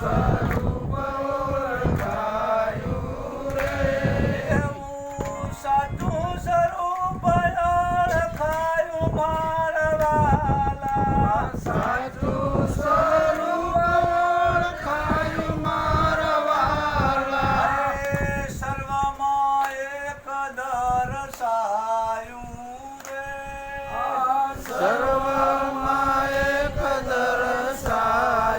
Thank you. સર્વમાં એક દર્શાયું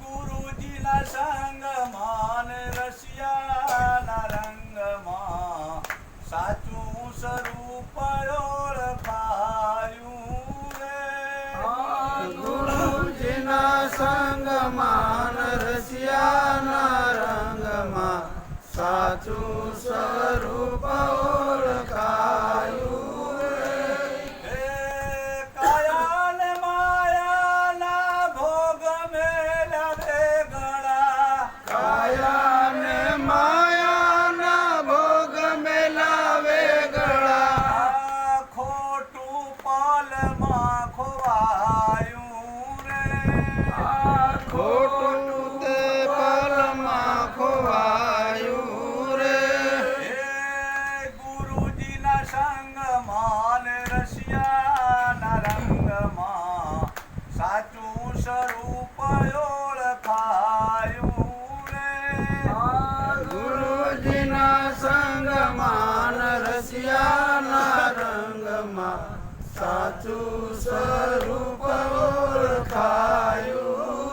ગુરુજીના સંગમાં રશિયાના રંગમાં સાચું સ્વરૂપ ઓળખાયું રે ગુરુજીના સંગમાં રશિયાના રંગમાં સાચું સ્વરૂપ શિયાના રંગમાં સાચું સ્વરૂપ ઓળખાયું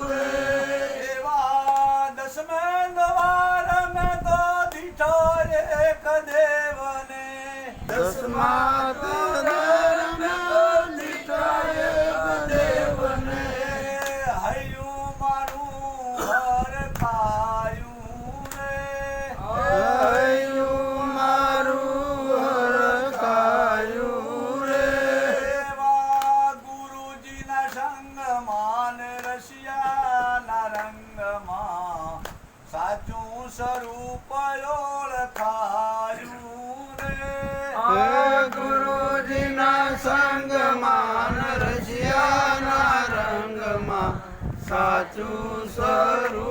રે એવા દસમે નવાર મેં તો દીઠો એક દસમા પલોળ ખાયું રે ગુરુજીના સંગમાં રજિયાના રંગમાં સાચું સ્વરૂપ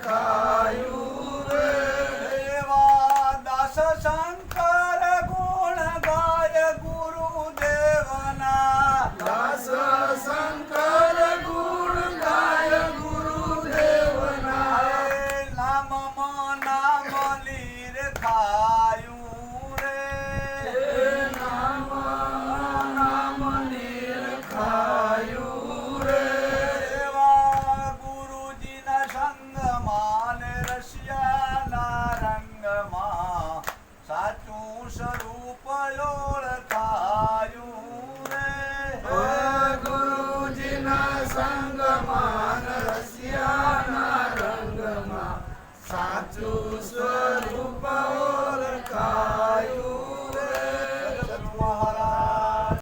fatos do